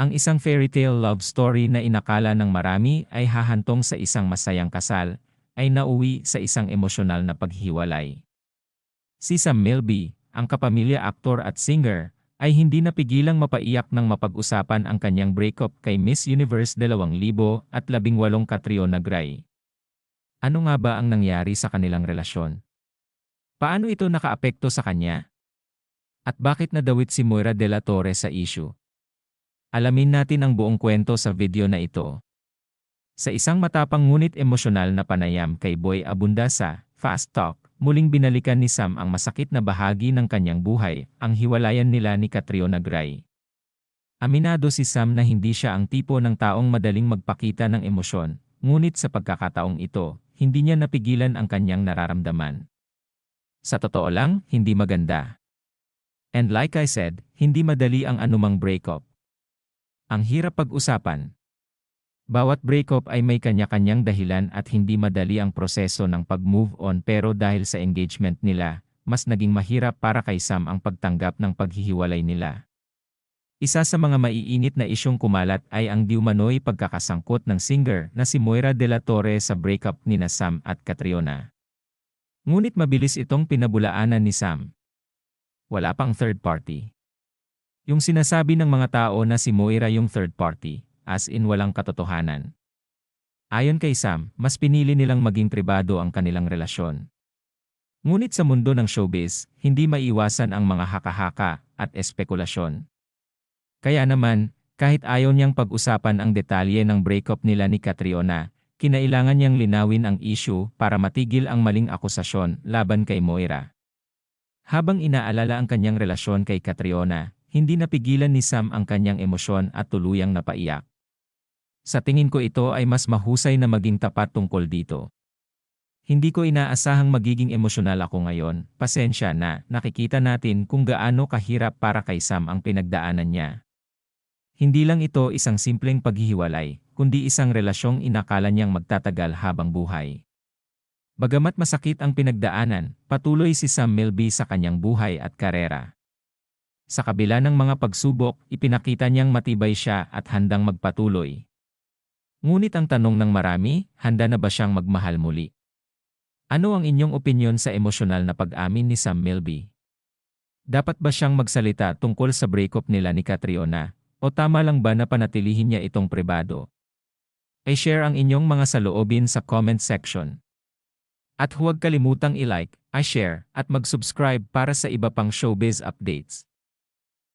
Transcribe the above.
Ang isang fairy tale love story na inakala ng marami ay hahantong sa isang masayang kasal, ay nauwi sa isang emosyonal na paghiwalay. Si Sam Milby, ang kapamilya aktor at singer, ay hindi napigilang mapaiyak nang mapag-usapan ang kanyang breakup kay Miss Universe 2018 Catriona Gray. Ano nga ba ang nangyari sa kanilang relasyon? Paano ito nakaapekto sa kanya? At bakit nadawit si Moira de la Torre sa issue? Alamin natin ang buong kwento sa video na ito. Sa isang matapang ngunit emosyonal na panayam kay Boy Abundasa, Fast Talk, muling binalikan ni Sam ang masakit na bahagi ng kanyang buhay, ang hiwalayan nila ni Catriona Gray. Aminado si Sam na hindi siya ang tipo ng taong madaling magpakita ng emosyon, ngunit sa pagkakataong ito, hindi niya napigilan ang kanyang nararamdaman. Sa totoo lang, hindi maganda. And like I said, hindi madali ang anumang breakup. Ang hirap pag-usapan. Bawat breakup ay may kanya-kanyang dahilan at hindi madali ang proseso ng pag-move on pero dahil sa engagement nila, mas naging mahirap para kay Sam ang pagtanggap ng paghihiwalay nila. Isa sa mga maiinit na isyong kumalat ay ang diumanoy pagkakasangkot ng singer na si Moira de la Torre sa breakup ni na Sam at Catriona. Ngunit mabilis itong pinabulaanan ni Sam. Wala pang third party. Yung sinasabi ng mga tao na si Moira yung third party, as in walang katotohanan. Ayon kay Sam, mas pinili nilang maging pribado ang kanilang relasyon. Ngunit sa mundo ng showbiz, hindi maiwasan ang mga haka-haka at espekulasyon. Kaya naman, kahit ayaw niyang pag-usapan ang detalye ng breakup nila ni Catriona, kinailangan niyang linawin ang issue para matigil ang maling akusasyon laban kay Moira. Habang inaalala ang kanyang relasyon kay Catriona, hindi napigilan ni Sam ang kanyang emosyon at tuluyang napaiyak. Sa tingin ko ito ay mas mahusay na maging tapat tungkol dito. Hindi ko inaasahang magiging emosyonal ako ngayon, pasensya na, nakikita natin kung gaano kahirap para kay Sam ang pinagdaanan niya. Hindi lang ito isang simpleng paghihiwalay, kundi isang relasyong inakala niyang magtatagal habang buhay. Bagamat masakit ang pinagdaanan, patuloy si Sam Milby sa kanyang buhay at karera. Sa kabila ng mga pagsubok, ipinakita niyang matibay siya at handang magpatuloy. Ngunit ang tanong ng marami, handa na ba siyang magmahal muli? Ano ang inyong opinyon sa emosyonal na pag-amin ni Sam Milby? Dapat ba siyang magsalita tungkol sa breakup nila ni Catriona? O tama lang ba na panatilihin niya itong pribado? I-share ang inyong mga saloobin sa comment section. At huwag kalimutang i-like, i-share, at mag-subscribe para sa iba pang showbiz updates.